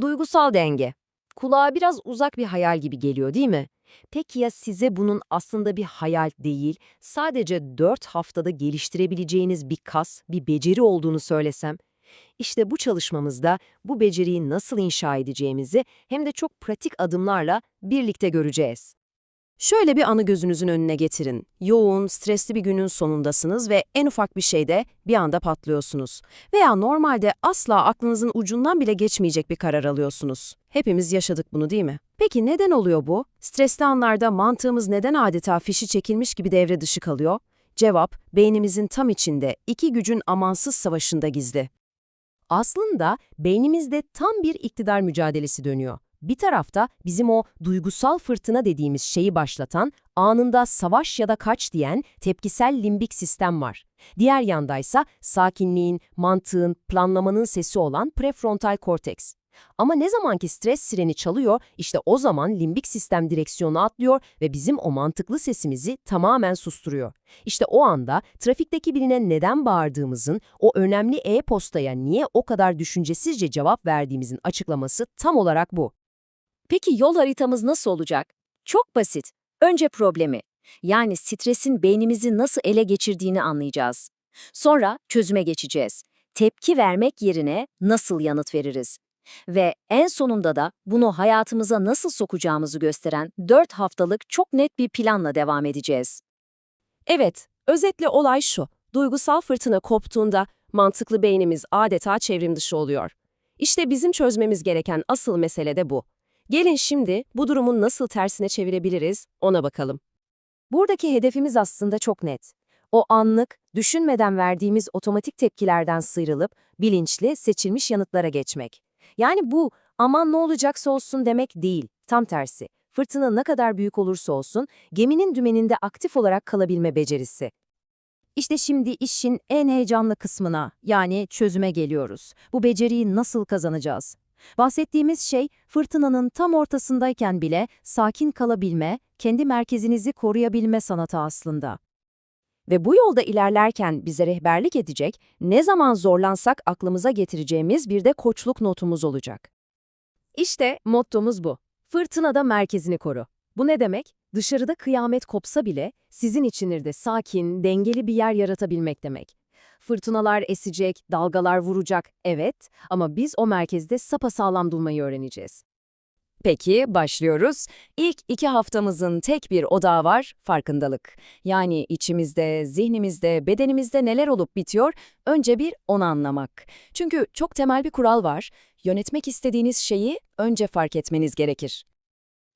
Duygusal denge. Kulağa biraz uzak bir hayal gibi geliyor değil mi? Peki ya size bunun aslında bir hayal değil, sadece 4 haftada geliştirebileceğiniz bir kas, bir beceri olduğunu söylesem? İşte bu çalışmamızda bu beceriyi nasıl inşa edeceğimizi hem de çok pratik adımlarla birlikte göreceğiz. Şöyle bir anı gözünüzün önüne getirin. Yoğun, stresli bir günün sonundasınız ve en ufak bir şeyde bir anda patlıyorsunuz. Veya normalde asla aklınızın ucundan bile geçmeyecek bir karar alıyorsunuz. Hepimiz yaşadık bunu değil mi? Peki neden oluyor bu? Stresli anlarda mantığımız neden adeta fişi çekilmiş gibi devre dışı kalıyor? Cevap, beynimizin tam içinde, iki gücün amansız savaşında gizli. Aslında beynimizde tam bir iktidar mücadelesi dönüyor. Bir tarafta bizim o duygusal fırtına dediğimiz şeyi başlatan, anında savaş ya da kaç diyen tepkisel limbik sistem var. Diğer yandaysa sakinliğin, mantığın, planlamanın sesi olan prefrontal korteks. Ama ne zamanki stres sireni çalıyor, işte o zaman limbik sistem direksiyonu atlıyor ve bizim o mantıklı sesimizi tamamen susturuyor. İşte o anda trafikteki birine neden bağırdığımızın, o önemli e-postaya niye o kadar düşüncesizce cevap verdiğimizin açıklaması tam olarak bu. Peki yol haritamız nasıl olacak? Çok basit. Önce problemi, yani stresin beynimizi nasıl ele geçirdiğini anlayacağız. Sonra çözüme geçeceğiz. Tepki vermek yerine nasıl yanıt veririz? Ve en sonunda da bunu hayatımıza nasıl sokacağımızı gösteren 4 haftalık çok net bir planla devam edeceğiz. Evet, özetle olay şu. Duygusal fırtına koptuğunda mantıklı beynimiz adeta çevrim dışı oluyor. İşte bizim çözmemiz gereken asıl mesele de bu. Gelin şimdi bu durumun nasıl tersine çevirebiliriz ona bakalım. Buradaki hedefimiz aslında çok net. O anlık, düşünmeden verdiğimiz otomatik tepkilerden sıyrılıp bilinçli, seçilmiş yanıtlara geçmek. Yani bu aman ne olacaksa olsun demek değil, tam tersi. Fırtına ne kadar büyük olursa olsun geminin dümeninde aktif olarak kalabilme becerisi. İşte şimdi işin en heyecanlı kısmına, yani çözüme geliyoruz. Bu beceriyi nasıl kazanacağız? Bahsettiğimiz şey fırtınanın tam ortasındayken bile sakin kalabilme, kendi merkezinizi koruyabilme sanatı aslında. Ve bu yolda ilerlerken bize rehberlik edecek, ne zaman zorlansak aklımıza getireceğimiz bir de koçluk notumuz olacak. İşte mottomuz bu. Fırtınada merkezini koru. Bu ne demek? Dışarıda kıyamet kopsa bile sizin içinizde sakin, dengeli bir yer yaratabilmek demek. Fırtınalar esecek, dalgalar vuracak, evet ama biz o merkezde sapasağlam durmayı öğreneceğiz. Peki, başlıyoruz. İlk iki haftamızın tek bir odağı var, farkındalık. Yani içimizde, zihnimizde, bedenimizde neler olup bitiyor, önce bir onu anlamak. Çünkü çok temel bir kural var, yönetmek istediğiniz şeyi önce fark etmeniz gerekir.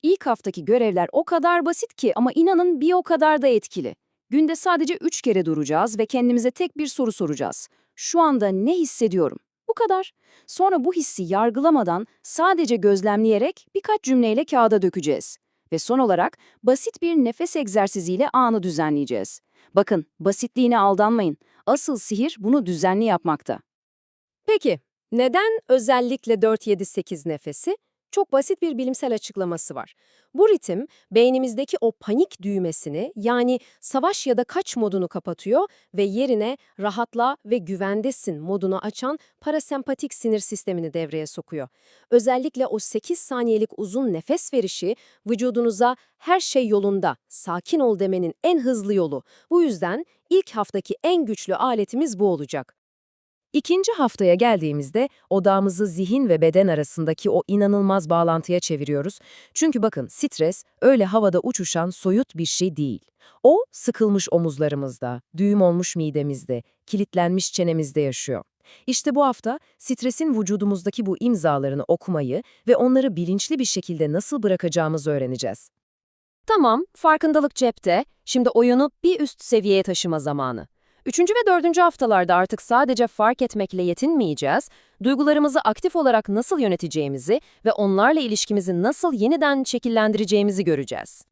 İlk haftaki görevler o kadar basit ki ama inanın bir o kadar da etkili. Günde sadece üç kere duracağız ve kendimize tek bir soru soracağız. Şu anda ne hissediyorum? Bu kadar. Sonra bu hissi yargılamadan sadece gözlemleyerek birkaç cümleyle kağıda dökeceğiz. Ve son olarak basit bir nefes egzersiziyle anı düzenleyeceğiz. Bakın, basitliğine aldanmayın. Asıl sihir bunu düzenli yapmakta. Peki, neden özellikle 4-7-8 nefesi? Çok basit bir bilimsel açıklaması var. Bu ritim beynimizdeki o panik düğmesini yani savaş ya da kaç modunu kapatıyor ve yerine rahatla ve güvendesin modunu açan parasempatik sinir sistemini devreye sokuyor. Özellikle o 8 saniyelik uzun nefes verişi vücudunuza her şey yolunda, sakin ol demenin en hızlı yolu. Bu yüzden ilk haftaki en güçlü aletimiz bu olacak. İkinci haftaya geldiğimizde odağımızı zihin ve beden arasındaki o inanılmaz bağlantıya çeviriyoruz. Çünkü bakın stres öyle havada uçuşan soyut bir şey değil. O sıkılmış omuzlarımızda, düğüm olmuş midemizde, kilitlenmiş çenemizde yaşıyor. İşte bu hafta stresin vücudumuzdaki bu imzalarını okumayı ve onları bilinçli bir şekilde nasıl bırakacağımızı öğreneceğiz. Tamam, farkındalık cepte. Şimdi oyunu bir üst seviyeye taşıma zamanı. Üçüncü ve dördüncü haftalarda artık sadece fark etmekle yetinmeyeceğiz, duygularımızı aktif olarak nasıl yöneteceğimizi ve onlarla ilişkimizi nasıl yeniden şekillendireceğimizi göreceğiz.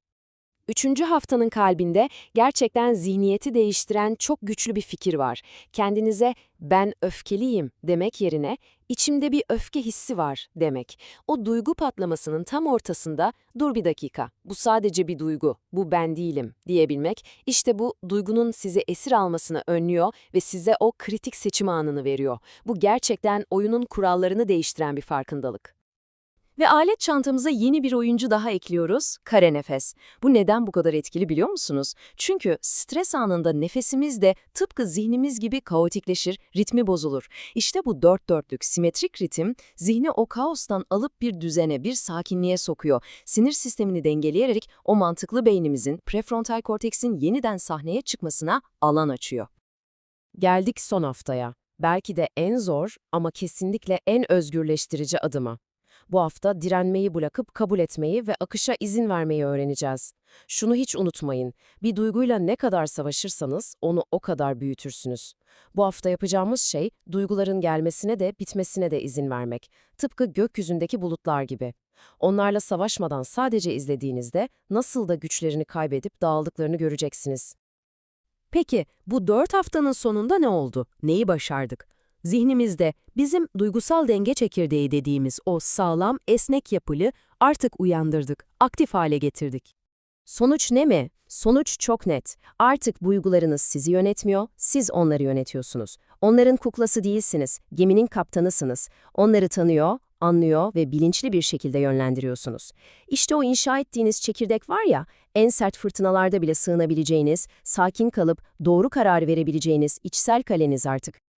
Üçüncü haftanın kalbinde gerçekten zihniyeti değiştiren çok güçlü bir fikir var. Kendinize ben öfkeliyim demek yerine içimde bir öfke hissi var demek. O duygu patlamasının tam ortasında dur bir dakika bu sadece bir duygu, bu ben değilim diyebilmek işte bu duygunun sizi esir almasını önlüyor ve size o kritik seçim anını veriyor. Bu gerçekten oyunun kurallarını değiştiren bir farkındalık. Ve alet çantamıza yeni bir oyuncu daha ekliyoruz, kare nefes. Bu neden bu kadar etkili biliyor musunuz? Çünkü stres anında nefesimiz de tıpkı zihnimiz gibi kaotikleşir, ritmi bozulur. İşte bu dört dörtlük simetrik ritim zihni o kaostan alıp bir düzene, bir sakinliğe sokuyor. Sinir sistemini dengeleyerek o mantıklı beynimizin, prefrontal korteksin yeniden sahneye çıkmasına alan açıyor. Geldik son haftaya. Belki de en zor ama kesinlikle en özgürleştirici adıma. Bu hafta direnmeyi bırakıp kabul etmeyi ve akışa izin vermeyi öğreneceğiz. Şunu hiç unutmayın, bir duyguyla ne kadar savaşırsanız onu o kadar büyütürsünüz. Bu hafta yapacağımız şey, duyguların gelmesine de bitmesine de izin vermek. Tıpkı gökyüzündeki bulutlar gibi. Onlarla savaşmadan sadece izlediğinizde nasıl da güçlerini kaybedip dağıldıklarını göreceksiniz. Peki bu dört haftanın sonunda ne oldu? Neyi başardık? Zihnimizde bizim duygusal denge çekirdeği dediğimiz o sağlam, esnek yapılı artık uyandırdık, aktif hale getirdik. Sonuç ne mi? Sonuç çok net. Artık duygularınız sizi yönetmiyor, siz onları yönetiyorsunuz. Onların kuklası değilsiniz, geminin kaptanısınız. Onları tanıyor, anlıyor ve bilinçli bir şekilde yönlendiriyorsunuz. İşte o inşa ettiğiniz çekirdek var ya, en sert fırtınalarda bile sığınabileceğiniz, sakin kalıp doğru karar verebileceğiniz içsel kaleniz artık.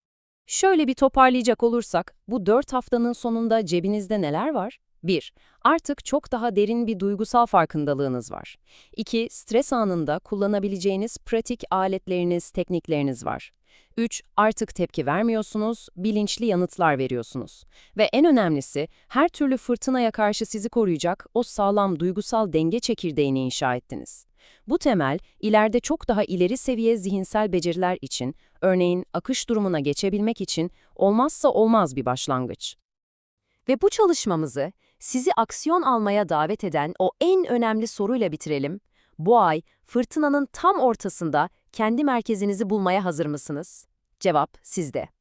Şöyle bir toparlayacak olursak, bu 4 haftanın sonunda cebinizde neler var? 1. Artık çok daha derin bir duygusal farkındalığınız var. 2. Stres anında kullanabileceğiniz pratik aletleriniz, teknikleriniz var. 3. Artık tepki vermiyorsunuz, bilinçli yanıtlar veriyorsunuz. Ve en önemlisi, her türlü fırtınaya karşı sizi koruyacak o sağlam duygusal denge çekirdeğini inşa ettiniz. Bu temel, ileride çok daha ileri seviye zihinsel beceriler için, örneğin akış durumuna geçebilmek için olmazsa olmaz bir başlangıç. Ve bu çalışmamızı sizi aksiyon almaya davet eden o en önemli soruyla bitirelim. Bu ay fırtınanın tam ortasında kendi merkezinizi bulmaya hazır mısınız? Cevap sizde.